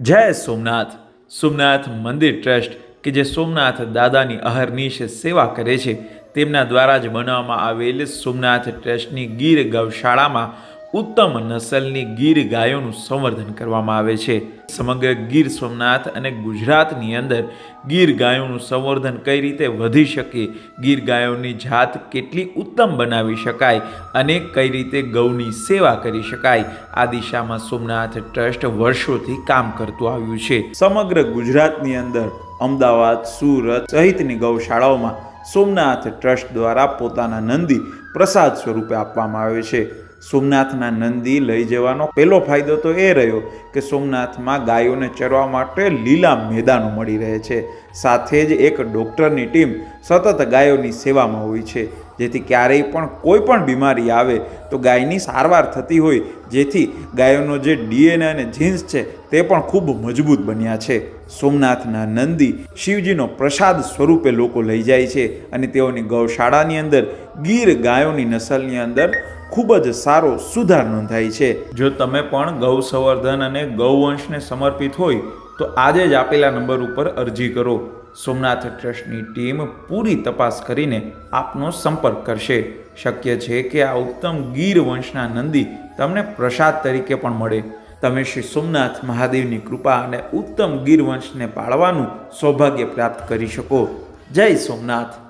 જય સોમનાથ. સોમનાથ મંદિર ટ્રસ્ટ કે જે સોમનાથ દાદાની અહર્નિશ સેવા કરે છે, તેમના દ્વારા જ બનાવવામાં આવેલ સોમનાથ ટ્રસ્ટની ગીર ગૌશાળામાં ઉત્તમ નસલની ગીર ગાયોનું સંવર્ધન કરવામાં આવે છે. સમગ્ર ગીર સોમનાથ અને ગુજરાતની અંદર ગીર ગાયોનું સંવર્ધન કઈ રીતે વધી શકે? ગીર ગાયોની જાત કેટલી ઉત્તમ બનાવી શકાય અને કઈ રીતે ગૌની સેવા કરી શકાય? આ દિશામાં સોમનાથ ટ્રસ્ટ વર્ષોથી કામ કરતું આવ્યું છે. સમગ્ર ગુજરાતની અંદર અમદાવાદ, સુરત સહિતની ગૌશાળાઓમાં સોમનાથ ટ્રસ્ટ દ્વારા પોતાના નંદી પ્રસાદ સ્વરૂપે આપવામાં આવે છે. સોમનાથના નંદી લઈ જવાનો પહેલો ફાયદો તો એ રહ્યો કે સોમનાથમાં ગાયોને ચરવા માટે લીલા મેદાનો મળી રહે છે. સાથે જ એક ડૉક્ટરની ટીમ સતત ગાયોની સેવામાં હોય છે. જેથી ક્યારેય પણ કોઈ પણ બીમારી આવે તો ગાયની સારવાર થતી હોય, જેથી ગાયોનો જે ડીએનએ અને જીન્સ છે તે પણ ખૂબ મજબૂત બન્યા છે. સોમનાથના નંદી શિવજીનો પ્રસાદ સ્વરૂપે લોકો લઈ જાય છે અને તેઓની ગૌશાળાની અંદર, ગીર ગાયોની નસલની અંદર ખૂબ જ સારો સુધાર નોંધાય છે. જો તમે પણ ગૌ સંવર્ધન અને ગૌવંશને સમર્પિત હોય તો આજે જ આપેલા નંબર ઉપર અરજી કરો. સોમનાથ ટ્રસ્ટની ટીમ પૂરી તપાસ કરીને આપનો સંપર્ક કરશે. શક્ય છે કે આ ઉત્તમ ગીર વંશના નંદી તમને પ્રસાદ તરીકે પણ મળે. તમે શ્રી સોમનાથ મહાદેવની કૃપા અને ઉત્તમ ગીર વંશને પાળવાનું સૌભાગ્ય પ્રાપ્ત કરી શકો. જય સોમનાથ.